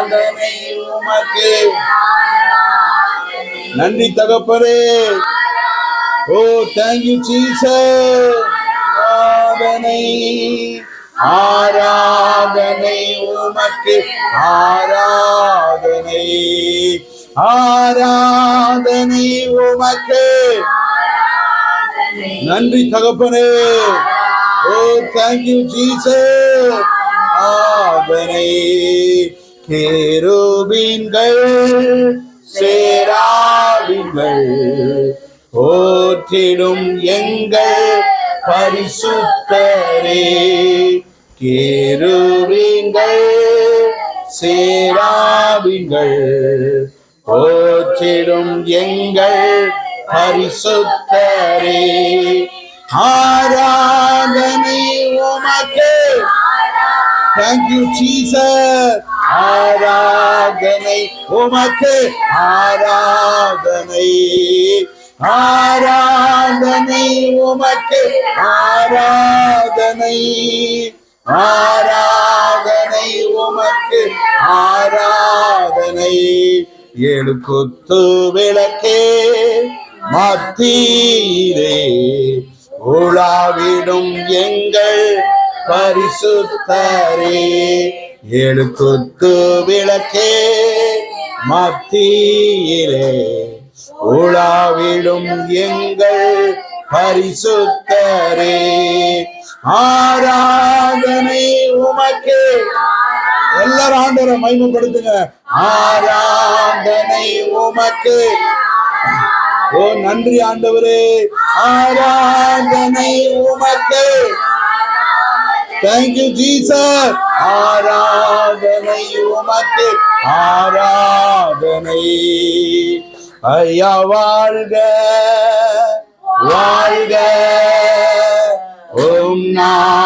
ஆராதனை உமக்கு நன்றி தகப்பரே ஓ தேங்க்யூ ஜீசஸ் ஆராதனை ஆராதனை உமக்கு. ஆராதனை ஆராதனை உமக்கு. நன்றி தகப்பனே. ஓ தேங்க்யூ ஜீசஸ் ஆதனை கேருபீன்கள் சேராவிங்கள் போற்றிடும் எங்கள் பரிசுத்தரே. கேருவீங்கள் சேராவிங்கள் போற்றிடும் எங்கள் பரிசுத்தரே. ஆராதனை உமக்கு. தேங்க்யூ ஜீசஸ் ஆராதனை உமக்கு ஆராதனை. ஆராதனை உமக்கு ஆராதனை. ஆராதனை உமக்கு ஆராதனை. ஏழு கொத்து விளக்கே மத்தீரே உலாவிடும் எங்கள் பரிசுத்தரே. ஏழு குத்து விளக்கே மத்தியிலே. உலாவிடும் எங்கள் பரிசுத்தரே. ஆராதனை உமக்கு. எல்லாரும் ஆண்டவரை மகிமைப்படுத்துங்க. ஆராதனை உமக்கு. ஓ நன்றி ஆண்டவரே. ஆராதனை உமக்கு. தேங்க்யூ ஜீசஸ் ஆராதனை உமக்கு ஆராதனை ஐயா வாழ்க வாழ்க ஓம் நான்